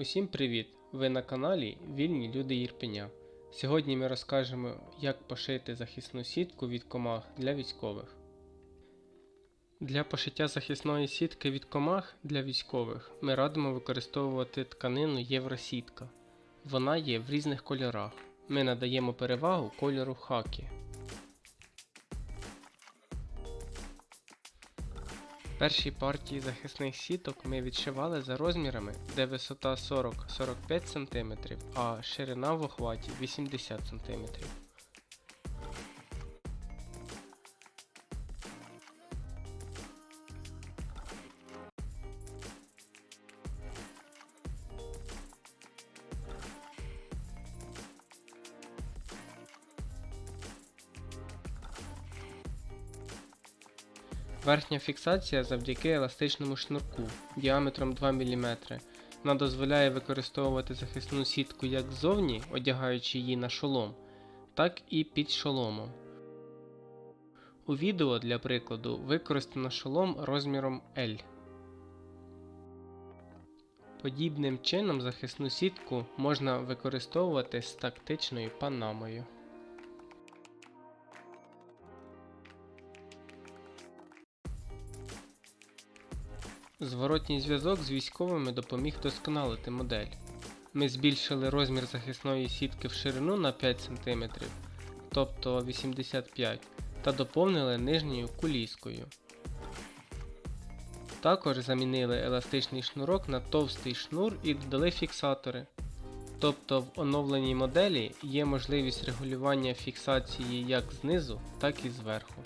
Усім привіт! Ви на каналі Вільні Люди Єрпеня. Сьогодні ми розкажемо, як пошити захисну сітку від комах для військових. Для пошиття захисної сітки від комах для військових ми радимо використовувати тканину Євросітка. Вона є в різних кольорах. Ми надаємо перевагу кольору хакі. Перші партії захисних сіток ми відшивали за розмірами, де висота 40-45 см, а ширина в охваті 80 см. Верхня фіксація завдяки еластичному шнурку діаметром 2 мм. Вона дозволяє використовувати захисну сітку як ззовні, одягаючи її на шолом, так і під шоломом. У відео для прикладу використано шолом розміром L. Подібним чином захисну сітку можна використовувати з тактичною панамою. Зворотній зв'язок з військовими допоміг досконалити модель. Ми збільшили розмір захисної сітки в ширину на 5 см, тобто 85 та доповнили нижньою куліскою. Також замінили еластичний шнурок на товстий шнур і додали фіксатори. Тобто в оновленій моделі є можливість регулювання фіксації як знизу, так і зверху.